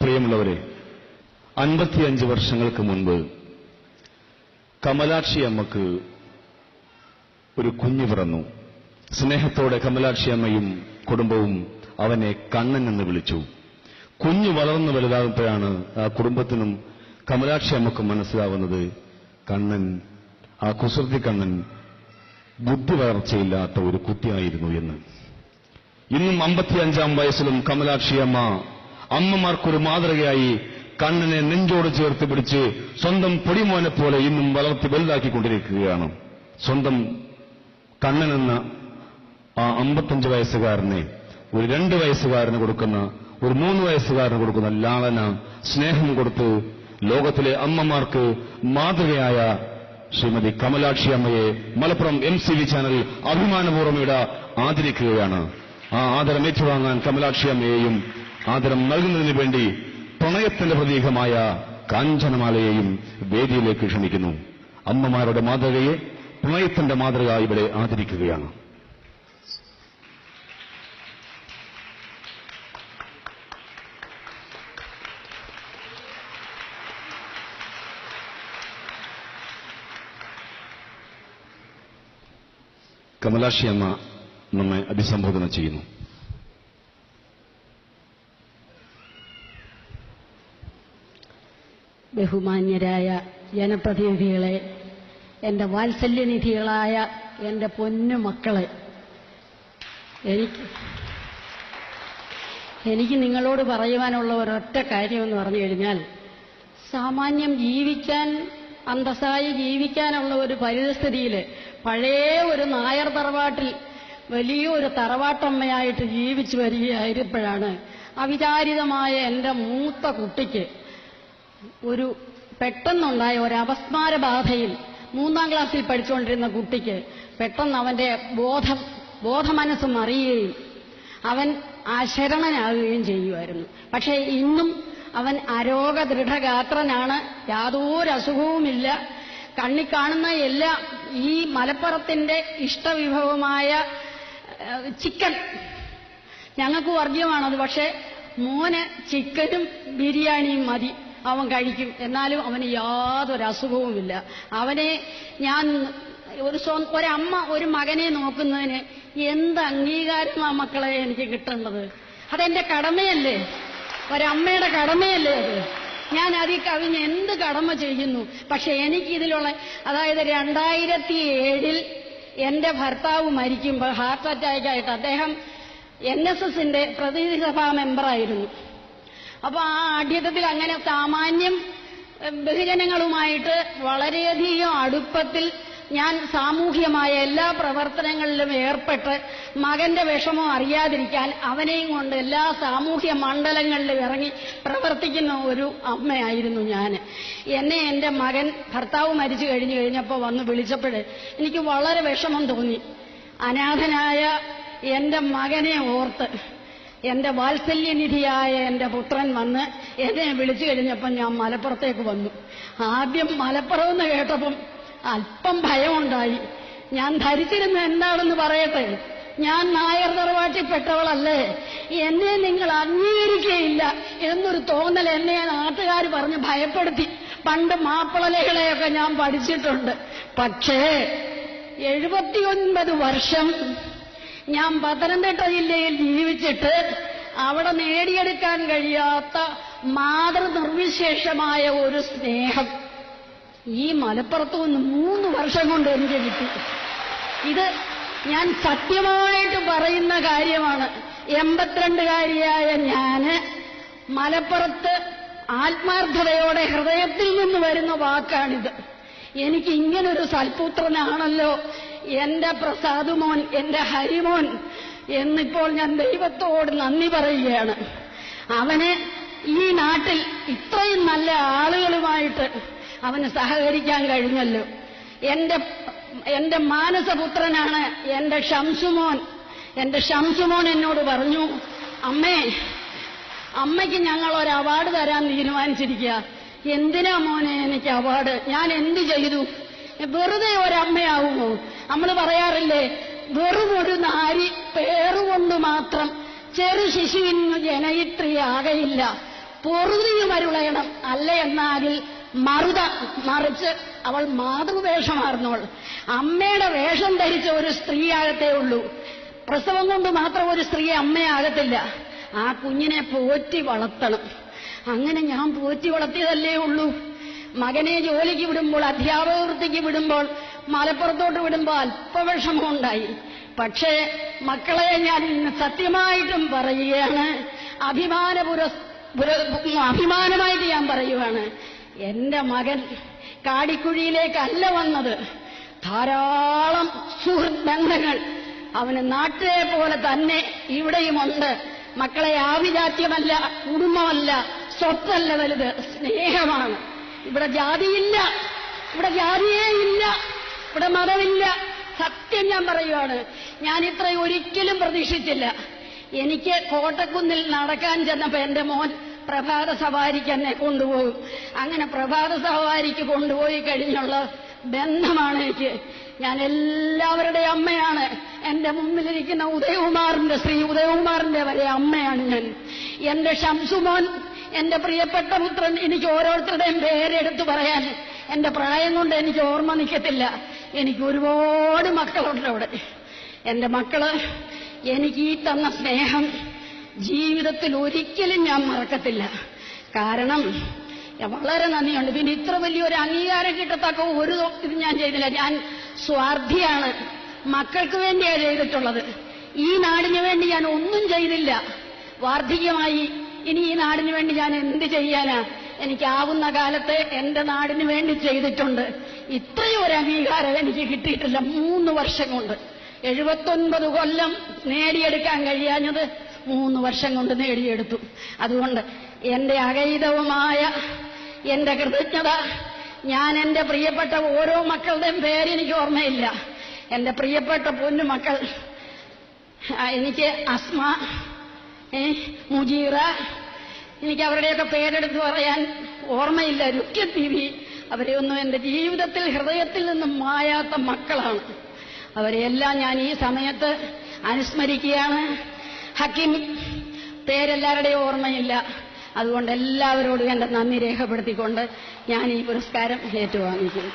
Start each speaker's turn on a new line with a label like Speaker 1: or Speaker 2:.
Speaker 1: പ്രിയമുള്ളവരെ അൻപത്തിയഞ്ച് വർഷങ്ങൾക്ക് മുൻപ് കമലാക്ഷി അമ്മയ്ക്ക് ഒരു കുഞ്ഞു പിറന്നു. സ്നേഹത്തോടെ കമലാക്ഷി അമ്മയും കുടുംബവും അവനെ കണ്ണൻ എന്ന് വിളിച്ചു. കുഞ്ഞു വളർന്നു വലുതാകുമ്പോഴാണ് ആ കുടുംബത്തിനും കമലാക്ഷി അമ്മക്കും മനസ്സിലാവുന്നത് കണ്ണൻ ആ കുസൃതി കണ്ണൻ ബുദ്ധി വളർച്ചയില്ലാത്ത ഒരു കുട്ടിയായിരുന്നു എന്ന്. ഇന്നും അമ്പത്തിയഞ്ചാം വയസ്സിലും കമലാക്ഷി അമ്മ അമ്മമാർക്കൊരു മാതൃകയായി കണ്ണനെ നെഞ്ചോട് ചേർത്ത് പിടിച്ച് സ്വന്തം പൊടിമോനെ പോലെ ഇന്നും വളർത്തി വലുതാക്കിക്കൊണ്ടിരിക്കുകയാണ്. സ്വന്തം കണ്ണനെന്ന ആ അമ്പത്തഞ്ച് വയസ്സുകാരനെ ഒരു രണ്ട് വയസ്സുകാരന് കൊടുക്കുന്ന ഒരു മൂന്ന് വയസ്സുകാരന് കൊടുക്കുന്ന ലാളന സ്നേഹം കൊടുത്ത് ലോകത്തിലെ അമ്മമാർക്ക് മാതൃകയായ ശ്രീമതി കമലാക്ഷി അമ്മയെ Malappuram M C V channel അഭിമാനപൂർവം ഇട ആദരിക്കുകയാണ്. ആ ആദരം ഏറ്റുവാങ്ങാൻ കമലാക്ഷി അമ്മയെയും ആദരം നൽകുന്നതിനു വേണ്ടി പ്രണയത്തിന്റെ പ്രതീകമായ കാഞ്ചനമാലയെയും വേദിയിലേക്ക് ക്ഷണിക്കുന്നു. അമ്മമാരുടെ മാതൃകയെ പ്രണയത്തിന്റെ മാതൃക ഇവിടെ ആദരിക്കുകയാണ്. കമലാക്ഷി അമ്മ നമ്മെ അഭിസംബോധന ചെയ്യുന്നു.
Speaker 2: ബഹുമാന്യരായ ജനപ്രതിനിധികളെ എന്റെ വാത്സല്യനിധികളായ എന്റെ പൊന്നു മക്കളെ എനിക്ക് എനിക്ക് നിങ്ങളോട് പറയുവാനുള്ള ഒരൊറ്റ കാര്യമെന്ന് പറഞ്ഞു കഴിഞ്ഞാൽ സാമാന്യം ജീവിക്കാൻ അന്തസ്സായി ജീവിക്കാനുള്ള ഒരു പരിതസ്ഥിതിയിൽ പഴയ ഒരു നായർ തറവാട്ടിൽ വലിയൊരു തറവാട്ടമ്മയായിട്ട് ജീവിച്ചു വരികയായിരുന്നപ്പോഴാണ് അവിചാരിതമായ എന്റെ മൂത്ത കുട്ടിക്ക് ഒരു പെട്ടെന്നുണ്ടായ ഒരു അപസ്മാര ബാധയിൽ മൂന്നാം ക്ലാസ്സിൽ പഠിച്ചുകൊണ്ടിരുന്ന കുട്ടിക്ക് പെട്ടെന്ന് അവന്റെ ബോധം ബോധമനസ്സ് മറിയുകയും അവൻ അശരണനാകുകയും ചെയ്യുമായിരുന്നു. പക്ഷേ ഇന്നും അവൻ അരോഗ ദൃഢഗാത്രനാണ് യാതൊരു അസുഖവുമില്ല. കണ്ണി കാണുന്ന എല്ലാ ഈ മലപ്പുറത്തിന്റെ ഇഷ്ടവിഭവമായ ചിക്കൻ. ഞങ്ങൾക്ക് വർഗീയമാണത് പക്ഷേ മോന് ചിക്കനും ബിരിയാണിയും മതി. അവൻ കഴിക്കും. എന്നാലും അവന് യാതൊരു അസുഖവുമില്ല. അവനെ ഞാൻ ഒരു ഒരമ്മ ഒരു മകനെ നോക്കുന്നതിന് എന്ത് അംഗീകാരം ആ മക്കളെ എനിക്ക് കിട്ടേണ്ടത്? അതെന്റെ കടമയല്ലേ? ഒരമ്മയുടെ കടമയല്ലേ അത്? ഞാൻ അതിൽ കവിഞ്ഞ് എന്ത് കടമ ചെയ്യുന്നു? പക്ഷെ എനിക്കിതിലുള്ള അതായത് രണ്ടായിരത്തി ഏഴിൽ എന്റെ ഭർത്താവ് മരിക്കുമ്പോൾ ഹാർട്ട് അറ്റാക്ക് ആയിട്ട് അദ്ദേഹം എൻ എസ് എസിന്റെ പ്രതിനിധി സഭാ മെമ്പറായിരുന്നു. അപ്പൊ ആ ആഢ്യത്തിൽ അങ്ങനെ സാമാന്യം ബഹുജനങ്ങളുമായിട്ട് വളരെയധികം അടുപ്പത്തിൽ ഞാൻ സാമൂഹ്യമായ എല്ലാ പ്രവർത്തനങ്ങളിലും ഏർപ്പെട്ട് മകന്റെ വിഷമം അറിയാതിരിക്കാൻ അവനെയും കൊണ്ട് എല്ലാ സാമൂഹ്യ മണ്ഡലങ്ങളിലും ഇറങ്ങി പ്രവർത്തിക്കുന്ന ഒരു അമ്മയായിരുന്നു ഞാൻ. എന്നെ എന്റെ മകൻ ഭർത്താവ് മരിച്ചു കഴിഞ്ഞു കഴിഞ്ഞപ്പോൾ വന്ന് വിളിച്ചപ്പോൾ എനിക്ക് വളരെ വിഷമം തോന്നി. അനാഥനായ എന്റെ മകനെ ഓർത്ത് എന്റെ വാത്സല്യനിധിയായ എന്റെ പുത്രൻ വന്ന് എന്നെ വിളിച്ചു കഴിഞ്ഞപ്പം ഞാൻ മലപ്പുറത്തേക്ക് വന്നു. ആദ്യം മലപ്പുറം എന്ന് കേട്ടപ്പം അല്പം ഭയമുണ്ടായി. ഞാൻ ധരിച്ചിരുന്ന എന്താണെന്ന് പറയട്ടെ? ഞാൻ നായർ തറവാട്ടിൽപ്പെട്ടവളല്ലേ? എന്നെ നിങ്ങൾ അംഗീകരിക്കുകയില്ല എന്നൊരു തോന്നൽ എന്നെ നാട്ടുകാർ പറഞ്ഞ് ഭയപ്പെടുത്തി. പണ്ട് മാപ്പിളലകളെയൊക്കെ ഞാൻ പഠിച്ചിട്ടുണ്ട്. പക്ഷേ എഴുപത്തിയൊൻപത് വർഷം ഞാൻ പത്തനംതിട്ട ജില്ലയിൽ ജീവിച്ചിട്ട് അവിടെ നേടിയെടുക്കാൻ കഴിയാത്ത മാതൃനിർവിശേഷമായ ഒരു സ്നേഹം ഈ മലപ്പുറത്ത് നിന്ന് മൂന്ന് വർഷം കൊണ്ട് എനിക്ക് കിട്ടി. ഇത് ഞാൻ സത്യമായിട്ട് പറയുന്ന കാര്യമാണ്. എൺപത്തിരണ്ടുകാരിയായ ഞാൻ മലപ്പുറത്ത് ആത്മാർത്ഥതയോടെ ഹൃദയത്തിൽ നിന്ന് വരുന്ന വാക്കാണിത്. എനിക്ക് ഇങ്ങനൊരു സൽപുത്രനാണല്ലോ എന്റെ പ്രസാദുമോൻ എന്റെ ഹരിമോൻ എന്നിപ്പോൾ ഞാൻ ദൈവത്തോട് നന്ദി പറയുകയാണ്. അവന് ഈ നാട്ടിൽ ഇത്രയും നല്ല ആളുകളുമായിട്ട് അവന് സഹകരിക്കാൻ കഴിഞ്ഞല്ലോ. എന്റെ എന്റെ മാനസപുത്രനാണ് എന്റെ ഷംസുമോൻ. എന്റെ ഷംസുമോൻ എന്നോട് പറഞ്ഞു അമ്മേ അമ്മയ്ക്ക് ഞങ്ങൾ ഒരു അവാർഡ് തരാൻ തീരുമാനിച്ചിരിക്കുക എന്തിനാ മോനെ എനിക്ക് അവാർഡ്? ഞാൻ എന്ത് ചെയ്തു? വെറുതെ ഒരമ്മയാവുമോ നമ്മൾ പറയാറില്ലേ വെറും ഒരു നാരി പേറുകൊണ്ട് മാത്രം ചെറു ശിശുവിന് ജനയിത്രി ആകയില്ല പൊറുതിയും അരുളയണം അല്ല എന്നാകിൽ മറുത മറിച്ച് അവൾ മാതൃവേഷമാർന്നോൾ അമ്മയുടെ വേഷം ധരിച്ച ഒരു സ്ത്രീയാകത്തേ ഉള്ളൂ. പ്രസവം കൊണ്ട് മാത്രം ഒരു സ്ത്രീ അമ്മയാകത്തില്ല ആ കുഞ്ഞിനെ പോറ്റി വളർത്തണം. അങ്ങനെ ഞാൻ പോറ്റി വളർത്തിയതല്ലേ ഉള്ളൂ. മകനെ ജോലിക്ക് വിടുമ്പോൾ അധ്യാപക വൃത്തിക്ക് വിടുമ്പോൾ മലപ്പുറത്തോട്ട് വിടുമ്പോൾ അല്പവിഷമമുണ്ടായി. പക്ഷേ മക്കളെ ഞാൻ സത്യമായിട്ടും പറയുകയാണ്. അഭിമാന അഭിമാനമായിട്ട് ഞാൻ പറയുവാണ്. എന്റെ മകൻ കാടിക്കുഴിയിലേക്കല്ല വന്നത്. ധാരാളം സുഹൃത് ബന്ധങ്ങൾ അവന് നാട്ടിലെ പോലെ തന്നെ ഇവിടെയുമുണ്ട് മക്കളെ ആഭിജാത്യമല്ല കുടുംബമല്ല സ്വത്തല്ല വലുത് സ്നേഹമാണ്. ഇവിടെ ജാതിയില്ല. ഇവിടെ ജാതിയേ ഇല്ല. ഇവിടെ മതമില്ല. സത്യം ഞാൻ പറയുകയാണ് ഞാൻ ഇത്രയും ഒരിക്കലും പ്രതീക്ഷിച്ചില്ല. എനിക്ക് കോട്ടക്കുന്നിൽ നടക്കാൻ ചെന്നപ്പോ എന്റെ മോൻ പ്രഭാത സവാരിക്ക് എന്നെ കൊണ്ടുപോകും. അങ്ങനെ പ്രഭാത സവാരിക്ക് കൊണ്ടുപോയി കഴിഞ്ഞുള്ള ബന്ധമാണ് എനിക്ക്. ഞാൻ എല്ലാവരുടെ അമ്മയാണ്. എന്റെ മുമ്പിലിരിക്കുന്ന ഉദയകുമാറിന്റെ ശ്രീ ഉദയകുമാറിന്റെ വരെ അമ്മയാണ് ഞാൻ. എന്റെ ഷംസുമോൻ എന്റെ പ്രിയപ്പെട്ട പുത്രൻ എനിക്ക് ഓരോരുത്തരുടെയും പേരെടുത്തു പറയാൻ. എന്റെ പ്രായം കൊണ്ട് എനിക്ക് ഓർമ്മ നിൽക്കത്തില്ല. എനിക്ക് ഒരുപാട് മക്കളുണ്ട് അവിടെ. എന്റെ മക്കൾ എനിക്ക് ഈ തന്ന സ്നേഹം ജീവിതത്തിൽ ഒരിക്കലും ഞാൻ മറക്കത്തില്ല. കാരണം വളരെ നന്ദിയുണ്ട്. പിന്നെ ഇത്ര വലിയൊരു അംഗീകാരം കിട്ടത്തക്ക ഒരു ഇത് ഞാൻ ചെയ്തില്ല. ഞാൻ സ്വാർത്ഥിയാണ്. മക്കൾക്ക് വേണ്ടിയാണ് ചെയ്തിട്ടുള്ളത്. ഈ നാടിന് വേണ്ടി ഞാൻ ഒന്നും ചെയ്തില്ല. വാർദ്ധക്യമായി ഇനി ഈ നാടിന് വേണ്ടി ഞാൻ എന്ത് ചെയ്യാനാ? എനിക്കാവുന്ന കാലത്ത് എന്റെ നാടിന് വേണ്ടി ചെയ്തിട്ടുണ്ട്. ഇത്രയും ഒരു അംഗീകാരം എനിക്ക് കിട്ടിയിട്ടില്ല. മൂന്ന് വർഷം കൊണ്ട്. എഴുപത്തൊൻപത് കൊല്ലം നേടിയെടുക്കാൻ കഴിയാഞ്ഞത് മൂന്ന് വർഷം കൊണ്ട് നേടിയെടുത്തു. അതുകൊണ്ട് എന്റെ അകൈതവുമായ എന്റെ കൃതജ്ഞത ഞാൻ എന്റെ പ്രിയപ്പെട്ട ഓരോ മക്കളുടെയും പേരെനിക്ക് ഓർമ്മയില്ല. എന്റെ പ്രിയപ്പെട്ട പൊന്നു മക്കൾ ആ, എനിക്ക് അസ്മ മുജീറ എനിക്ക് അവരുടെയൊക്കെ പേരെടുത്ത് പറയാൻ ഓർമ്മയില്ല രുക്യ ടി വി. അവരെയൊന്നും എന്റെ ജീവിതത്തിൽ ഹൃദയത്തിൽ നിന്നും മായാത്ത മക്കളാണ്. അവരെയെല്ലാം ഞാൻ ഈ സമയത്ത് അനുസ്മരിക്കുകയാണ്. ഹക്കിം പേരെല്ലാവരുടെയും ഓർമ്മയില്ല. അതുകൊണ്ട് എല്ലാവരോടും എന്റെ നന്ദി രേഖപ്പെടുത്തിക്കൊണ്ട് ഞാൻ ഈ പുരസ്കാരം ഏറ്റുവാങ്ങിക്കുന്നു